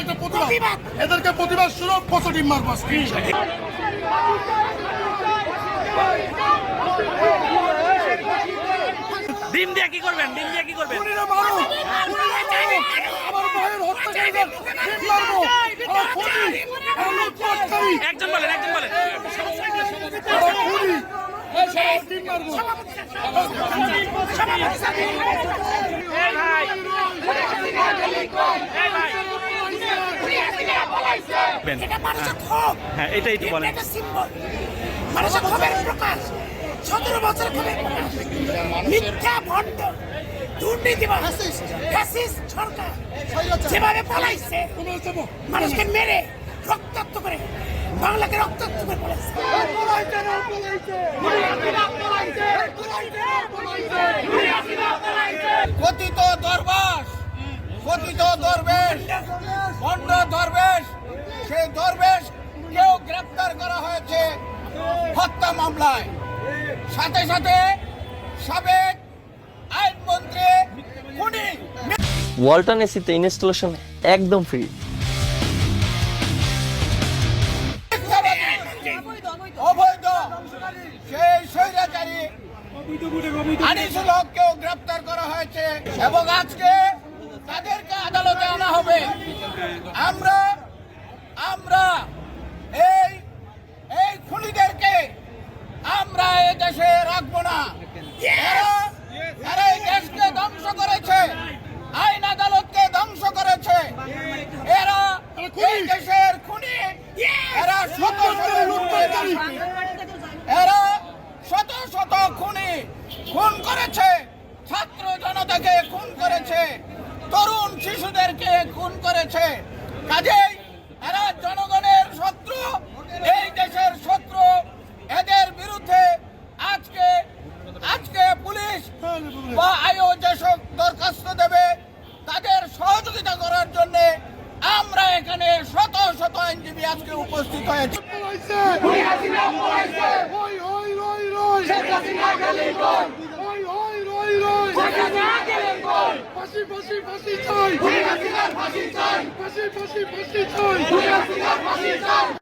একটা প্রতিবাদ এদেরকে প্রতিবাদ স্বরূপ পজিটিভ মারবো আজকে। ডিম দিয়ে কি করবেন ডিম দিয়ে কি করবেন। আমার ভাইয়ের হত্যাকারীদের মারবো। আমার খুনি, একজন বলেন একজন বলেন খুনি। সবাই মারবো। এই ভাই এই ভাই এটা মানুষের ক্ষোভ। হ্যাঁ এটাই তো বলেন। মানুষের ক্ষোভের প্রকাশ। সতেরো বছর ক্ষোভের প্রকাশ। মিথ্যা ভণ্ড দুর্নীতিবাদ ফ্যাসিস্ট সরকার যেভাবে পালাইছে মানুষকে মেরে রক্তাক্ত করে বাংলাকে রক্তাক্ত করে পালাইছে। কথিত দরবাস কথিত দরবেশ ভণ্ড দরবেশ সেই দরবেশ কেউ গ্রেপ্তার করা হয়েছে হত্যা মামলায়। সাথে সাথে সাবেক আইনমন্ত্রী খুনি ওয়ালটন এসিতে ইনস্টলেশন একদম ফ্রি। অবৈধ। সেই স্বৈরাচারী আনিসুল হককেও গ্রেপ্তার করা হয়েছে। এবং আজকে তাদেরকে আদালতে আনা হবে। আমরা আমরা এই এই খুনিদেরকে আমরা এই দেশে রাখব না। এরা এরা এই দেশকে ধ্বংস করেছে। আইন আদালতকে ধ্বংস করেছে। এরা এই দেশের খুনি। এরা শত এরা শত শত খুনি। খুন করেছে। ছাত্র জনতাকে খুন করেছে। তরুণ শিশুদেরকে খুন করেছে। কাজেই এরা জনগণের শত্রু এই দেশের শত্রু এদের বিরুদ্ধে আজকে আজকে পুলিশ বা আয়ো যেসব দরখাস্ত দেবে তাদের সহযোগিতা করার জন্য আমরা এখানে শত শত আইনজীবী আজকে উপস্থিত হয়েছি। ওই, ওই, রই, রই। ফাঁসি, ফাঁসি, ফাঁসি চাই। ফাঁসি, ফাঁসি, ফাঁসি চাই।